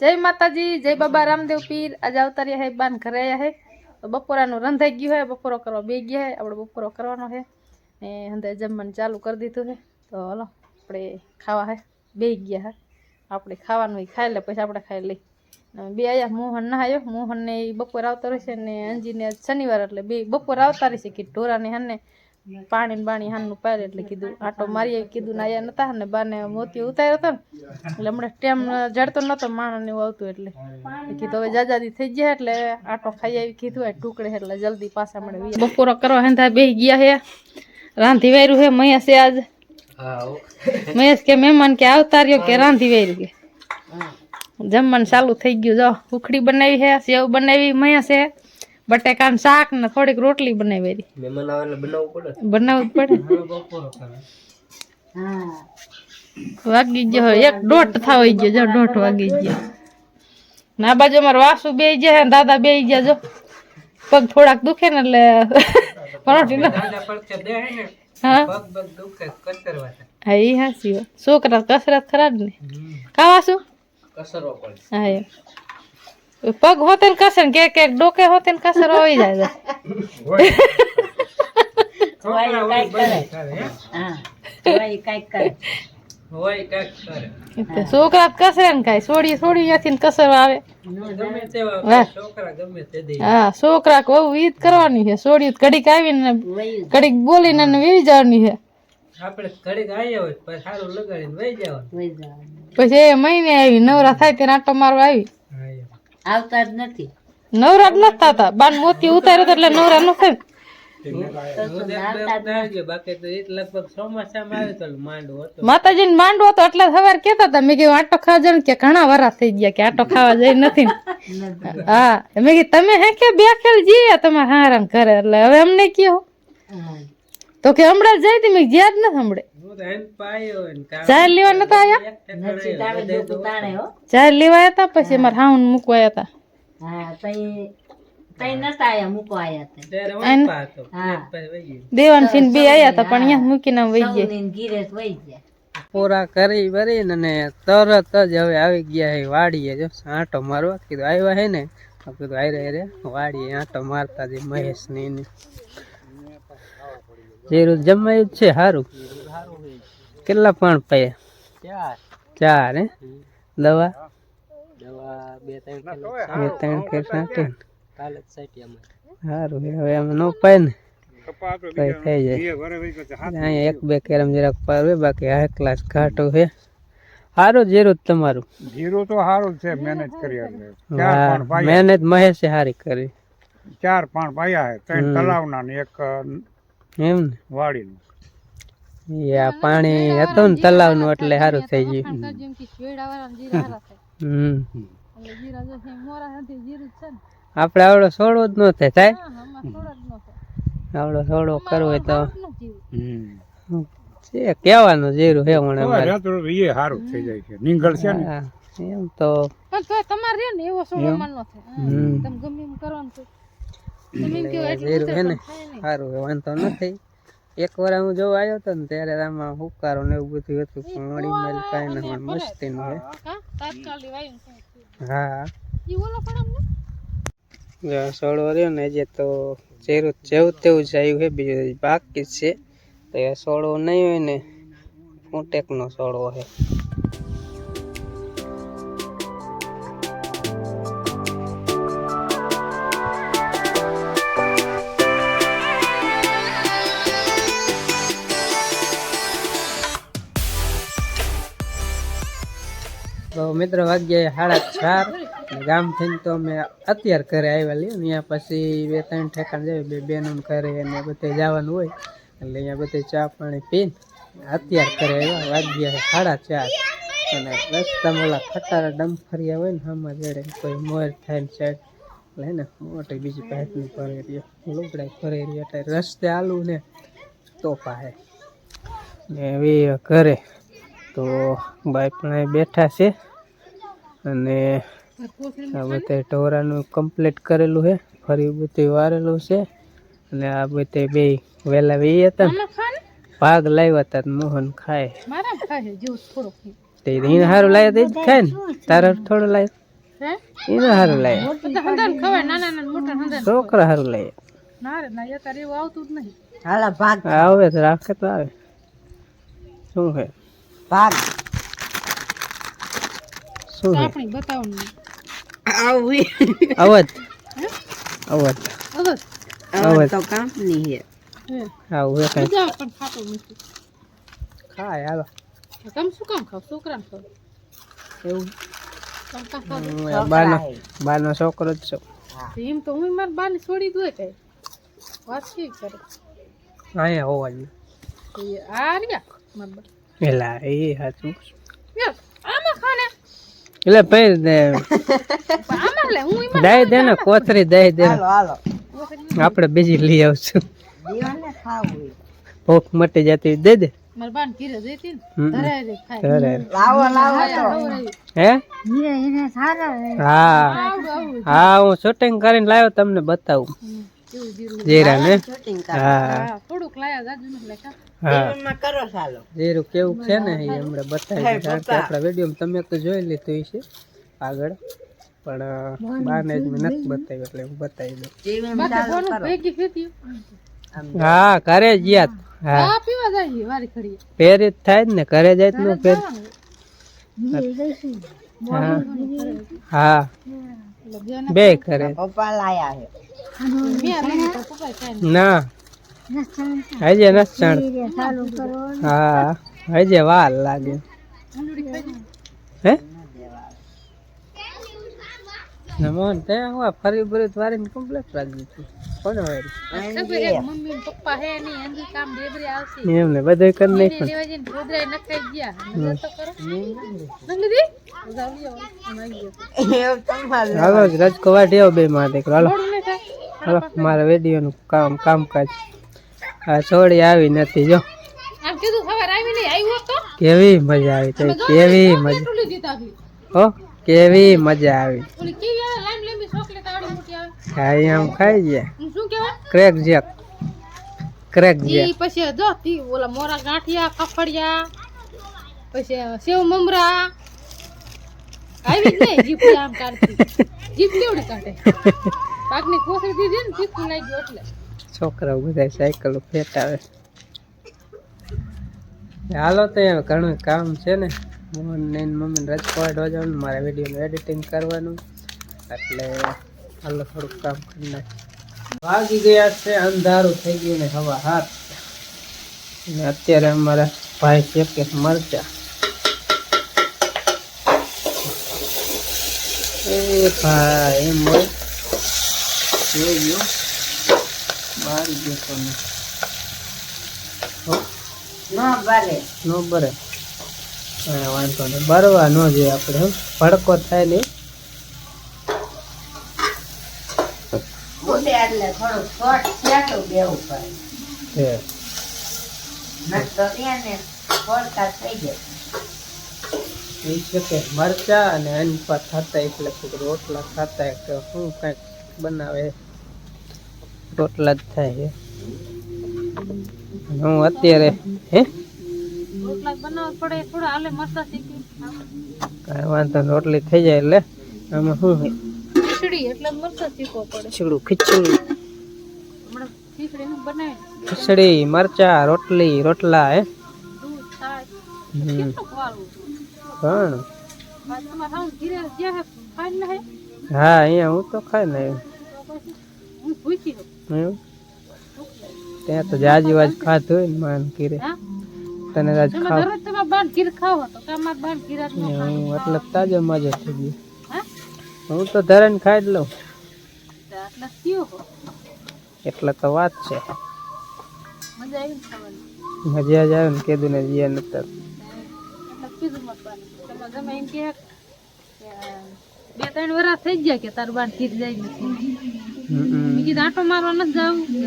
જય માતાજી, જય બાબા રામદેવ પીર. આજે અવતાર્યા હે, બાન ઘરે આયા હે બપોરાનું રંધાઈ ગયું હે, બપોરો કરવા બે ગયા હે, આપણે બપોરો કરવાનો હે. ને હંધે જમવાનું ચાલુ કરી દીધું હે. તો હલો, આપણે ખાવા હે બે ગયા હે. આપણે ખાવાનું એ ખાઈ લે, પછી આપણે ખાઈ લઈ બે આયા, મોહન ના આવ્યો મોહનને એ બપોર આવતો રહેશે ને અંજીને શનિવાર એટલે બે, બપોર આવતા રહેશે કે ઢોરાને હને. પાણી ને બાણી હાનનું પાડે એટલે કીધું આટો મારી આવી કીધું નાયા નતા ને બાને મોતી ઉતાર્યો હતો ને. એટલે હમણાં ટેમ જડતો નતો માણસ ને એવું આવતું એટલે. કીધું હવે જાજાદી થઈ ગયા એટલે આટો ખાઈ આવી. કીધું આ ટુકડે એટલે જલ્દી પાછા મળે. બપોરો કરવા હેંધા બેહી ગયા હે. રાંધી વાયરું હે મહેશ આજ. મહેશ કે મહેમાન કે આવતા રહ્યો કે રાંધી વાયરું કે? જમવાનું ચાલુ થઈ ગયું જો ઉખડી બનાવી હે સેવ બનાવી મહેશ હે. બટેકાનું શાક ને થોડીક રોટલી બનાવી હતી મહેમાન આવે એટલે બનાવવું પડે. બનાવવું પડે. વાગી ગયો એક દોઢ થવાઈ ગયો. જો દોઢ વાગી ગયો. ના બાજુ અમારે વાસુ બે ગયા ને દાદા બે ગયા જો. પગ થોડાક દુખે ને એટલે પરોઠી ના હા હા. એ હાસી વાત. છોકરા કસરત ખરાબ જ ને. કા વાસુ? પડે. હા પગ હોતે ને કસર કે કે ડોકે હોતે ને કસર હોય જાય હોય. કાંઈક કરે. છોકરા કસરે ને કઈ છોડી છોડી ત્યાંથી ને કસર આવે. હા છોકરા બહુ ઈદ કરવાની છે. છોડી ઘડીક આવીને ઘડીક બોલીને વેવી જવાની છે. આપણે ઘડીક આવ્યા હોય પછી સારું લગાડીને વહી જવાનું. પછી એ મહિને આવી નવરા થાય ત્યારે આટો મારવા આવી. આવતા જ નથી. નવરા જ નથી થતા બાન મોતી ઉતાર્યો તો એટલે નવરા ન થાય માતાજી તો માંડવો હતો. તો એટલે સવાર કેતા હતા. મેં કીધું આટો ખાવા જાવ કે ઘણા વરા થઈ ગયા કે આટો ખાવા જઈ નથી. હા. મેં કીધું તમે હે કે બે ખેલ જઈએ તમારે હારામ કરે એટલે હવે અમને કયો તો કે હમણાં જ જઈ હતી મેં ગયા જ નથી હમણે. હું તો એમ પાયો હોય ને કામ ચાર લેવા નતા આયા? એક ઠેકાણે બધે તો તાણે હો. ચાર લેવા આવ્યા હતા પછી મારા હાઉન મૂકવા આવ્યા હતા હા તઈ તઈ નતા આયા મૂકો આયા તે. ત્યારે વાંપા હતો હા. પછી વહી ગયો. દેવાન સિંહ બે આવ્યા હતા પણ અહીંયા મૂકીને આમ વહી ગયા સૌની ગીરેસ વહી ગયા. પૂરા કરી ભરીને અને તરત જ હવે આવી ગયા હે વાડીએ. જો આંટો મારવા કીધું આવ્યા હે ને? તો કીધું હારે હારે વાડીએ આંટો મારતા જે મહેશ ને એને. જીરું જમાયું જ છે સારું કેટલા પણ પાયા ચાર. હે? દવા? બે ત્રણ કે ત્રણ સારું હવે એમ નો પાય ને. તો થઈ જાય. અહીંયા એક બે કેરમ જરાક પારવે બાકી આ ક્લાસ ઘાટો છે. સારું જીરું જ તમારું. જીરું તો સારું જ છે મહેનત કરી ચાર વાહ, પાણ પાયા. મહેનત મહેશે સારી કરી. ચાર પાંચ ભાઈ છે ત્રણ તલાવના એક એમ ને? વાડીનું. એ આ પાણી હતું ને તલાવનું એટલે સારું થઈ ગયું. હમ. આપણે આવડો છોડવો જ ન થાય થાય? આવડો છોડવો કરવો હોય તો. છે કેવાનું જીરું હે મને તો તો એ સારું થઈ જાય છે. નીંગળ છે ને? એમ તો. તમારે રે ને એવો સોમવાર ન થાય. તમે ગમે એમ તો ને સારું વાંધો નથી. એક વાર હું જોવા આવ્યો હતો ને ત્યારે આમાં હુકારો ને એવું બધું હતું પણ વળી મેલ કાંઈ ના હોય મસ્તી નું હા? હા. સોળો રહ્યો ને જે તો જેરું જેવું તેવું જ આવ્યું છે બીજું બાકી છે. તો એ સોળો નહીં હોય ને ફૂટેક નો સોળો છે. મિત્ર વાગ્યા સાડા ચાર ગામ થઈને તો અમે અત્યાર ઘરે આવ્યા લઈએ અહીંયા પછી બે ત્રણ ઠેકાણ જાય, બે બેનું ઘરે અને બધે જવાનું હોય. એટલે અહીંયા બધે ચા પાણી પીને અત્યાર ઘરે આવ્યા વાગ્યા સાડા ચાર. અને રસ્તામાં ઓલા ખટારા ડમફરિયા હોય ને, આમાં જડે કોઈ મોર થાય ને સાઈડ એટલે ને, મોટી બીજી પાઇપની ફરી રહ્યો. લુગડા ભરે રહ્યો. એટલે રસ્તે આલું ને તો પાહે ને એવી ઘરે તો ભાઈ પણ બેઠા છે. અને આ બધા ટોરાનું કમ્પ્લીટ કરેલું છે. ફરી બધું વારેલું છે. અને આ બધે બે વહેલા વે હતા. ભાગ લાવ્યા હતા મોહન ખાય. મારા ખાય જેવું થોડુંક તે એને સારું લાવ્યા તો જ ખાય ને. તારા થોડું લાવ્યું હે? એને હારું લાગે બધા હંધાને ખવાય નાના નાના મોટા હંધાને છોકરા હારું લાગે ના રે ના અત્યારે એવું આવતું જ નહીં. હાલા ભાગ. આવે તો રાખે તો આવે. શું છે? ભાગ. શું છે આપણી બતાવો ને આવી. અવધ. અવધ. અવસ અવધ તો કંપની છે. હે. આવું હે કઈ. મજા પણ ખાતું નથી. ખાય હાલો. તમે શું કામ ખાવ? છોકરાને ખાવ. એવું. કાં બાનો બાનો છોકરો જ છું. એમ તો હું મારા બાને છોડી દઉં કઈ. વાત કેવી કરે? હોવા જોઈએ આ રહ્યા મારા એલા એ આમાં ખાને એટલે ભાઈ દે આમાં લે હું એમાં દઈ દે ને કોથરી દઈ દે. હાલો હાલો. આપણે બીજી લઈ આવશું. ભૂખ મટી જતી દે. દે. હે હા? શૂટિંગ કરીને લાવ્યો તમને બતાવું. જીરા ને હા. હા. થોડુંક લાયા જાજુ કરો કેવું છે ને એ હમણાં બતાવી કારણ કે આપણા વીડિયો તમે તો જોઈ લીધું છે આગળ પણ બાને જ મેં નથી બતાવ્યું એટલે હું બતાવી દઉં. હા ઘરે જ હા. પીવા જાય વારી ખડી પહેરી જ થાય જ ને ઘરે જાય તો ન હા. હા. બે પપ્પા લાયા ખાઈને. ના. હજે નસણ હા હજે વાર લાગે હે નમોન તે હું ફરી બરી વારીને કમ્પ્લીટ રાખી દીધું કોને વારી મમ્મી ને પપ્પા હે નહીં અંધી કામ બેબરી આવશે એમને બધું કરી એને નાખ્યું લેવા જઈને ગોદરાએ નખાઈ ગયા નજર તો કરો નંગ દી જાવ લ્યો આમ આવી ગયો એવું તમારે હાલો જ રજકો બે માં દીકરો હાલો ને હાલો મારા વિડીયોનું કામ કામકાજ આ છોડી આવી નથી જો. કેવી મજા આવી તો કેવી મજા. હો કેવી મજા આવી. અહીંયા આમ ખાઈ ગયા. Crack jack. Crack jack. પછી જો તી ઓલા મોરા ગાંઠિયા કફડિયા પછી સેવ મમરા. આવી જ નહીં જીપ આમ કાઢતી. જીપ કેવડી કાઢે? પાકની કોથળી દીધી ને જીપ લાગ્યું એટલે. છોકરાઓ બધા સાયકલો ફેટાવે. હાલો તો ઘણું કામ છે ને. મોહન ને મમ્મીને રજવાડ વાજવાનું મારા વિડીયોનું એડિટિંગ કરવાનું. એટલે હાલો થોડુંક કામ કરી નાખ વાગી ગયા છે, અંધારું થઈ ગયું ને હવા હાથ. અને અત્યારે અમારા ભાઈ છે મરચા. એ ભાઈ, એમ હોય. જોઈ ગયો બહાર ગયો તમે નો બરે. હા વાંધો નહીં. બરવા ન જોઈએ આપણે ભડકો થાય નહીં. એટલે થોડું શોર્ટ સેટું બેવું પડે. છે નક તો ત્યાં ને ફોડકા થઈ જાય. એ છે મરચા અને એની પર થતા એટલે રોટલા ખાતા કે શું કંઈક બનાવે. રોટલા જ થાય છે. હું અત્યારે હે? કાંઈ વાંધો રોટલી થઈ જાય એટલે આમાં શું ખીચડી એટલે મરસા શીખવો પડે. ખીચડું ખીચડું. ખીચડી મરચા રોટલી રોટલા હે? જ્યાં હે અહીંયા હું તો ખાઈ ને ભૂખી ત્યાં તો જાજી વાજ ખાતું હોય ને માન કીરે. તને આજ તમે ખાવ. તમે બાન કીર ખાવ તો બાર ઘીર જ ન એટલે તાજો મજો થઈ ગયો હું? તો ધરણ ખાઈ જ લઉં. એટલે કયો એટલે તો વાત છે. મજા આવી ને ખાવાની? મજા જ આવે ને કીધું ને જીયા નતા એટલે કીધું મત બાને. તમે ગમે એમ કે બે ત્રણ વર્ષ થઈ ગયા કે તાર બાન કીર જાય નથી. મેં કીધું આટો મારવા નથી જાવું કે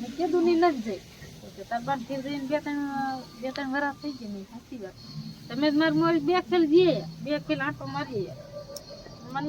મેં કીધું નહીં નથી જાય તાર બાર ઘીર જઈને બે ત્રણ બે ત્રણ વરસ થઈ ગઈ નહીં સાચી વાત. તમે જ મારી મોરી બે ખેલ જઈએ બે ખેલ આટો મારીએ. મને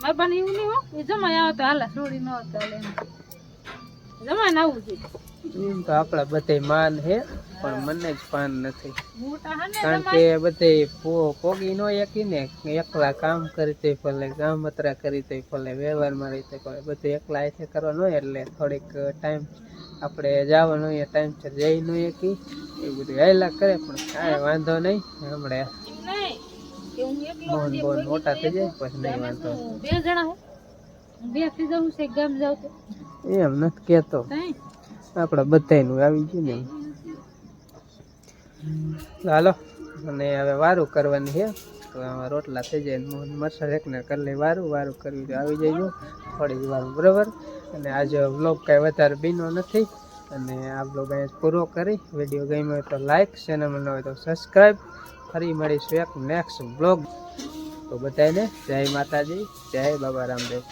મારા બાને એવું નહીં હો, એ જમાય આવે તો હાલે છોડી ન આવતા એમ. જમાન આવું છે. એમ તો આપણા બધે માન હે પણ મને જ પાન નથી. કારણ કે બધે પો- પોગી નો એકી ને એકલા કામ કરી તે ભલે કામ અત્રા કરી તે ભલે વ્યવહારમાં રહી તે ભલે બધું એકલા એથી કરવાનું હોય એટલે થોડીક ટાઈમ આપણે જવાનું હોય ટાઈમ છે જઈ ન એકી એ બધું હેલા કરે પણ કાંઈ વાંધો નહીં હમણાં મોહન બોન મોટા થઈ જાય પછી નહીં વાંધો. બે જણા હે હું બેથી જવું છે ગામ જાવ તો. એમ નથી તઈ આપણા બધાયનું આવી ગયું ને. હાલો અને હવે વારું કરવાની છે. તો આમાં રોટલા થઈ જાય મોહન મરસા એકને કરી લઈ વારું વારું કરવી તો આવી જઈજો થોડી વારું બરાબર? અને આજે વ્લોગ કાંઈ વધારે બીનો નથી. અને આ બ્લોગ અહીંયા પૂરો કરી. વીડિયો ગમ્યો હોય તો લાઈક ચેનલમાં ન હોય તો સબસ્ક્રાઈબ ફરી મળીશું એક નેક્સ્ટ બ્લોગ તો બધાને જય માતાજી જય બાબા રામદેવ